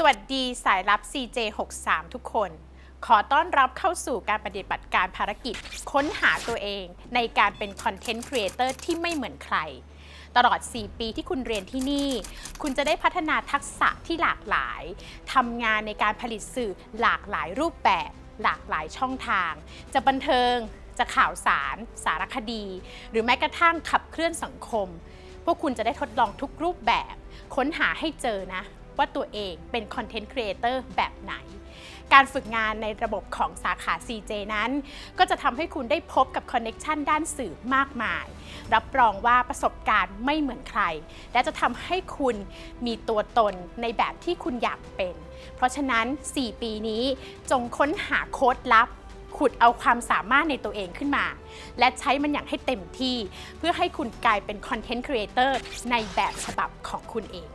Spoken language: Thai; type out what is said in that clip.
สวัสดีสายลับ CJ63 ทุกคน ขอต้อนรับเข้าสู่การปฏิบัติการภารกิจ ค้นหาตัวเองในการเป็นคอนเทนต์ครีเอเตอร์ที่ไม่เหมือนใคร ตลอด 4 ปีที่คุณเรียนที่นี่ คุณจะได้พัฒนาทักษะที่หลากหลาย ทำงานในการผลิตสื่อหลากหลายรูปแบบ หลากหลายช่องทาง จะบันเทิง จะข่าวสาร สารคดี หรือแม้กระทั่งขับเคลื่อนสังคม พวกคุณจะได้ทดลองทุกรูปแบบ ค้นหาให้เจอนะ ว่าตัวเองเป็นคอนเทนต์ครีเอเตอร์แบบไหน การฝึกงานในระบบของสาขา CJ นั้น ก็จะทำให้คุณได้พบกับคอนเน็ชันด้านสื่อมากมาย รับรองว่าประสบการณ์ไม่เหมือนใคร และจะทำให้คุณมีตัวตนในแบบที่คุณอยากเป็น เพราะฉะนั้น 4 ปีนี้จงค้นหาโค้ดลับขุดเอาความสามารถในตัวเองขึ้นมา และใช้มันอย่างให้เต็มที่ เพื่อให้คุณกลายเป็นคอนเทนต์ครีเอเตอร์ในแบบฉบับของคุณเอง